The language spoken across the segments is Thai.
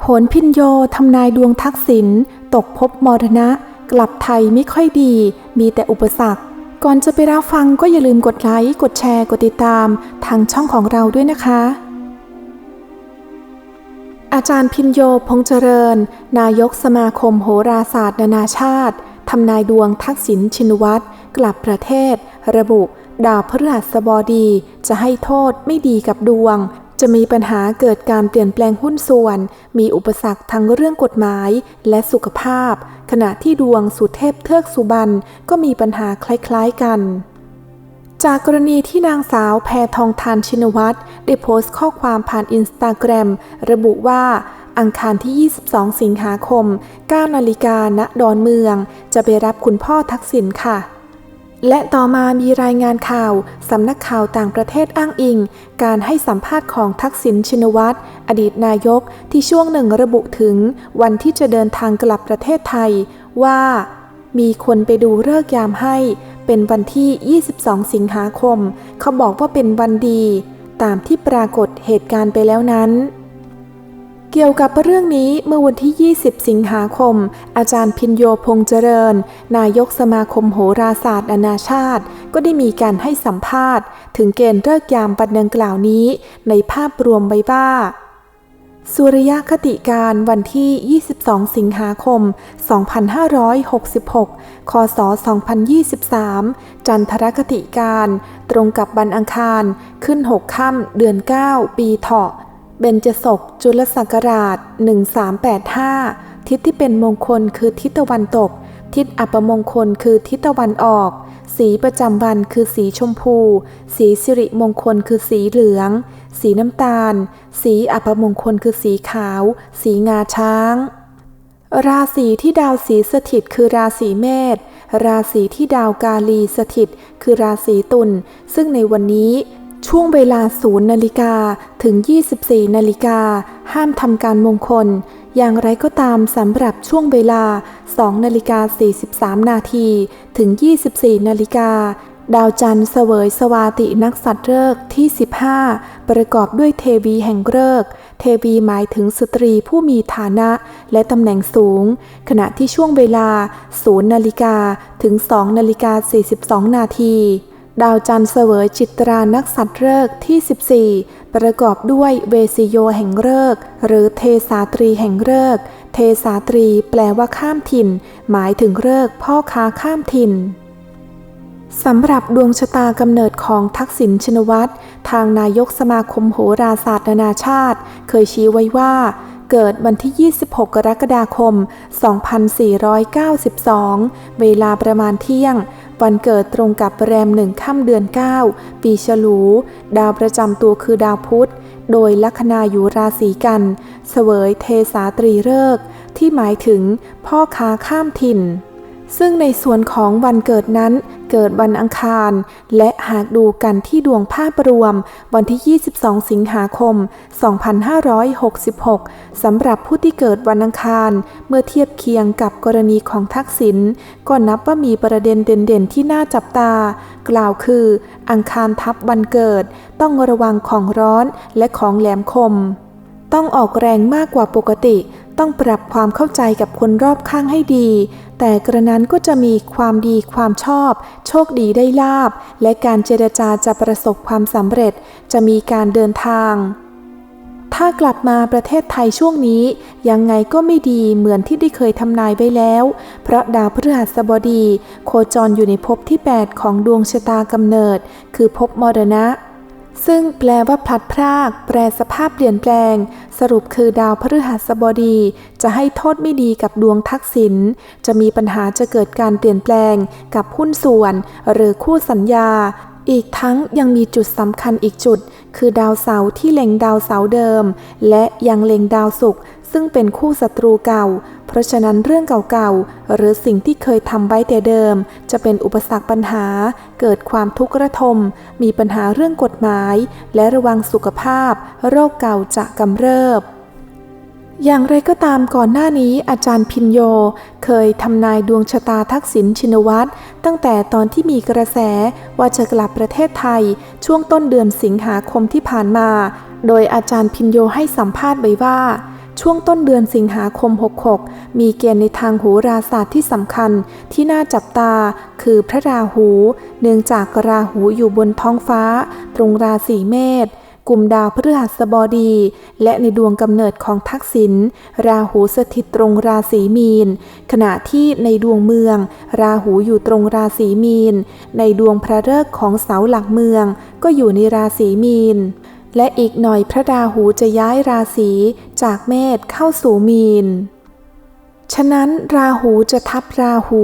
โหนพินโยทำนายดวงทักษิณตกภพมรณะ กลับไทยไม่ค่อยดี มีแต่อุปสรรค ก่อนจะไปรับฟังก็อย่าลืมกดไลค์ กดแชร์ กดติดตาม ทางช่องของเราด้วยนะคะ อาจารย์พินโยพงษ์เจริญ นายกสมาคมโหราศาสตร์ นานาชาติทำนายดวงทักษิณชินวัตรกลับประเทศ ระบุดาวพฤหัสบดีจะให้โทษไม่ดีกับดวง จะมีปัญหาเกิดการเปลี่ยนแปลงหุ้นส่วน มีอุปสรรคทั้งเรื่องกฎหมายและสุขภาพ ขณะที่ดวงสุเทพเทือกสุบรรณก็มีปัญหาคล้ายๆกัน จากกรณีที่นางสาวแพทองทานชินวัตรได้โพสต์ข้อความผ่านอินสตาแกรมระบุว่าอังคารที่ 22 สิงหาคม 9 นาฬิกาณดอนเมือง จะไปรับคุณพ่อทักษิณค่ะ และต่อมามีรายงานข่าว สำนักข่าวต่างประเทศอ้างอิง การให้สัมภาษณ์ของทักษิณชินวัตร อดีตนายกที่ช่วงหนึ่งระบุถึงวันที่จะเดินทางกลับประเทศไทย ว่า มีคนไปดูเลิกยามให้ เป็นวันที่ 22 สิงหาคม เขาบอกว่าเป็นวันดี ตามที่ปรากฏเหตุการณ์ไปแล้วนั้น เกี่ยวกับเรื่องนี้เมื่อวันที่ 20 สิงหาคม อาจารย์พินโยพงษ์เจริญ นายกสมาคมโหราศาสตร์นานาชาติ ก็ได้มีการให้สัมภาษณ์ ถึงเกณฑ์เลิกยามปันดังกล่าวนี้ ในภาพรวมไว้ว่าสุริยคติการวันที่ 22 สิงหาคม 2566 คศ 2023 จันทรคติการ ตรงกับวันอังคาร ขึ้น 6 ค่ำเดือน 9 ปีเถาะ เบญจศกจุลศักราช 1385 ทิศที่เป็นมงคลคือทิศตะวันตก ทิศอัปมงคลคือทิศตะวันออก สีประจำวันคือสีชมพู สีสิริมงคลคือสีเหลือง สีน้ำตาล สีอัปมงคลคือสีขาว สีงาช้าง ราศีที่ดาวสีสถิตคือราศีเมษ ราศีที่ดาวกาลีสถิตคือราศีตุล ซึ่งในวันนี้ ช่วงเวลาศูนย์นาฬิกาถึง 24 นาฬิกา ห้ามทำการมงคล อย่างไรก็ตามสำหรับช่วงเวลา 2 นาฬิกา 43 นาทีถึง 24 นาฬิกา ดาวจันทร์เสวยสวาตินักสัตว์เลิกที่ 15 ประกอบด้วยเทวีแห่งเลิกเทวีหมายถึงสตรีผู้มีฐานะและตำแหน่งสูง ขณะที่ช่วงเวลา 0 นาฬิกาถึง 2 นาฬิกา 42 นาที ดาวจันทร์เสวยจิตรานักสัตว์เลิกที่ 14 ประกอบด้วยเวสิโยแห่งเลิกหรือเทสาตรีแห่งเลิกเทสาตรีแปลว่าข้ามถิ่น หมายถึงเลิกพ่อค้าข้ามถิ่นสำหรับดวงชะตากำเนิดของทักษิณชินวัตร ทางนายกสมาคมโหราศาสตร์นานาชาติ เคยชี้ไว้ว่า เกิดวันที่ 26 กรกฎาคม 2492 เวลาประมาณเที่ยง วันเกิดตรงกับแรมหนึ่งค่ำเดือน 9 ปีฉลู ดาวประจำตัวคือดาวพุธ โดยลัคนาอยู่ราศีกัน เสวยเทสาตรีเลิก ที่หมายถึงพ่อค้าข้ามถิ่น ซึ่งในส่วนของวันเกิดนั้น เกิดวันอังคาร และหากดูกันที่ดวงภาพรวม วันที่ 22 สิงหาคม 2566 สำหรับผู้ที่เกิดวันอังคาร เมื่อเทียบเคียงกับกรณีของทักษิณก็นับว่ามีประเด็นเด่นๆ ที่น่าจับตา กล่าวคือ อังคารทับวันเกิด ต้องระวังของร้อนและของแหลมคม ต้องออกแรงมากกว่าปกติ ต้องปรับความเข้าใจกับคนรอบข้างให้ดี แต่กระนั้นก็จะมีความดีความชอบ โชคดีได้ลาบ และการเจรจาจะประสบความสำเร็จ จะมีการเดินทาง ถ้ากลับมาประเทศไทยช่วงนี้ ยังไงก็ไม่ดีเหมือนที่ได้เคยทำนายไว้แล้ว เพราะดาวพฤหัสบดี โคจรอยู่ในภพที่ 8 ของดวงชะตากำเนิด คือภพมรณะ ซึ่งแปลว่าพลัดพราก แปลสภาพเปลี่ยนแปลง สรุปคือดาวพฤหัสบดี จะให้โทษไม่ดีกับดวงทักษิณจะมีปัญหาจะเกิดการเปลี่ยนแปลงกับหุ้นส่วน หรือคู่สัญญา อีกทั้งยังมีจุดสำคัญอีกจุด คือดาวเสาร์ที่เล็งดาวเสาร์เดิม และยังเล็งดาวศุกร์ ซึ่งเป็นคู่ศัตรูเก่า เพราะฉะนั้นเรื่องเก่าๆ หรือสิ่งที่เคยทำไว้แต่เดิม จะเป็นอุปสรรคปัญหา เกิดความทุกข์ระทม มีปัญหาเรื่องกฎหมาย และระวังสุขภาพ โรคเก่าจะกำเริบอย่างไรก็ตามก่อนหน้านี้อาจารย์พินโย เคยทำนายดวงชะตาทักษิณชินวัตรตั้งแต่ตอนที่มีกระแสว่าจะกลับประเทศไทย ช่วงต้นเดือนสิงหาคมที่ผ่านมา โดยอาจารย์พินโยให้สัมภาษณ์ไว้ว่า ช่วงต้นเดือนสิงหาคม 66 มีเกณฑ์ในทางโหราศาสตร์ที่สำคัญที่น่าจับตา คือพระราหู เนื่องจากราหูอยู่บนท้องฟ้า ตรงราศีเมษกลุ่มดาวพฤหัสบดี และในดวงกำเนิดของทักษิณราหูสถิตตรงราศีมีน ขณะที่ในดวงเมือง ราหูอยู่ตรงราศีมีน ในดวงพระฤกษ์ของเสาหลักเมือง ก็อยู่ในราศีมีน และอีกหน่อยพระราหูจะย้ายราศีจากเมษเข้าสู่มีน ฉะนั้นราหูจะทับราหู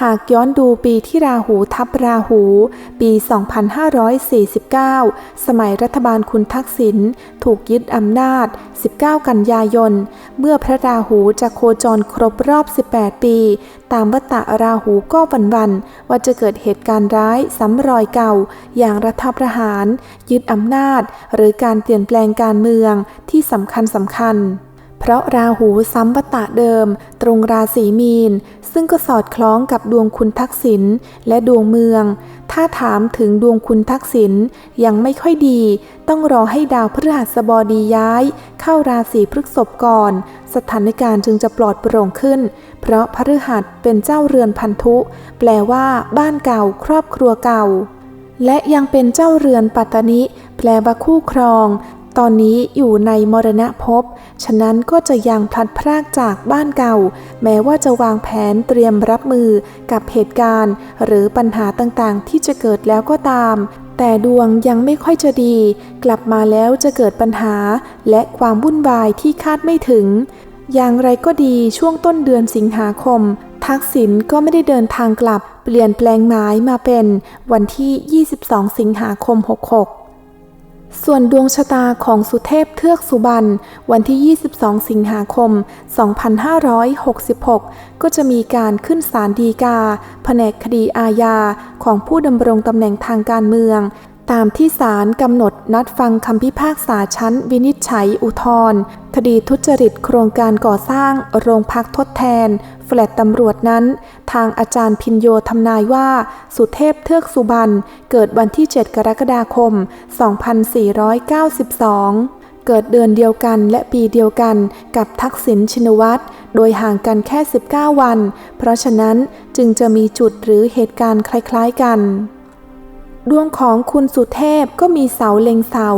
หากย้อนดูปีที่ราหูทับราหู ปี 2549 สมัยรัฐบาลคุณทักษิณถูกยึดอำนาจ 19 กันยายน เมื่อพระราหูจะโคจรครบรอบ 18 ปี ตามวัตตะราหูก็วันวันๆว่าจะเกิดเหตุการณ์ร้ายซ้ำรอยเก่า อย่างรัฐประหาร ยึดอำนาจ หรือการเปลี่ยนแปลงการเมืองที่สำคัญสำคัญ เพราะราหูซ้ำวัตตะเดิม ตรงราศีมีน ซึ่งก็สอดคล้องกับดวงคุณทักษิณและดวงเมือง ถ้าถามถึงดวงคุณทักษิณยังไม่ค่อยดี ต้องรอให้ดาวพฤหัสบดีย้าย เข้าราศีพฤษภก่อน สถานการณ์จึงจะปลอดโปร่งขึ้น เพราะพฤหัสเป็นเจ้าเรือนพันธุ แปลว่าบ้านเก่าครอบครัวเก่าและยังเป็นเจ้าเรือนปัตตนิ แปลว่าคู่ครอง ตอนนี้อยู่ในมรณะภพ ฉะนั้นก็จะยังพลัดพรากจากบ้านเก่า แม้ว่าจะวางแผนเตรียมรับมือกับเหตุการณ์ หรือปัญหาต่างๆ ที่จะเกิดแล้วก็ตาม แต่ดวงยังไม่ค่อยจะดี กลับมาแล้วจะเกิดปัญหา และความวุ่นวายที่คาดไม่ถึง อย่างไรก็ดีช่วงต้นเดือนสิงหาคม ทักษิณก็ไม่ได้เดินทางกลับ เปลี่ยนแปลงหมายมาเป็นวันที่ 22 สิงหาคม 66 ส่วนดวงชะตาของสุเทพเทือกสุบรรณวันที่ 22 สิงหาคม 2566 ก็จะมีการขึ้นศาลฎีกา แผนกคดีอาญาของผู้ดำรงตำแหน่งทางการเมือง ตามที่ศาลกำหนดนัดฟังคำพิพากษาชั้นวินิจฉัยอุทธรณ์ คดีทุจริตโครงการก่อสร้างโรงพักทดแทน แฟลตตำรวจนั้น ทางอาจารย์พินโยทำนายว่า สุเทพเทือกสุบรรณเกิดวันที่ 7 กรกฎาคม 2492เกิดเดือนเดียวกันและปีเดียวกันกับทักษิณชินวัตร โดยห่างกันแค่ 19 วัน เพราะฉะนั้นจึงจะมีจุดหรือเหตุการณ์คล้าย ๆ กัน ดวงของคุณสุเทพก็มีเสาเล็งเสา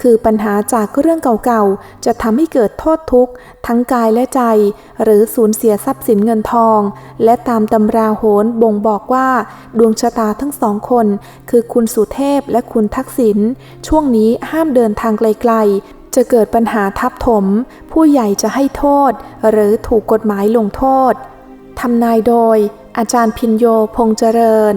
คือปัญหาจากเรื่องเก่าๆ จะทำให้เกิดโทษทุกข์ ทั้งกายและใจ หรือสูญเสียทรัพย์สินเงินทอง และตามตำราโหรบ่งบอกว่า ดวงชะตาทั้งสองคน คือคุณสุเทพและคุณทักษิณช่วงนี้ห้ามเดินทางไกลๆ จะเกิดปัญหาทับถม ผู้ใหญ่จะให้โทษ หรือถูกกฎหมายลงโทษทำนายโดย อาจารย์พินโยพงษ์เจริญ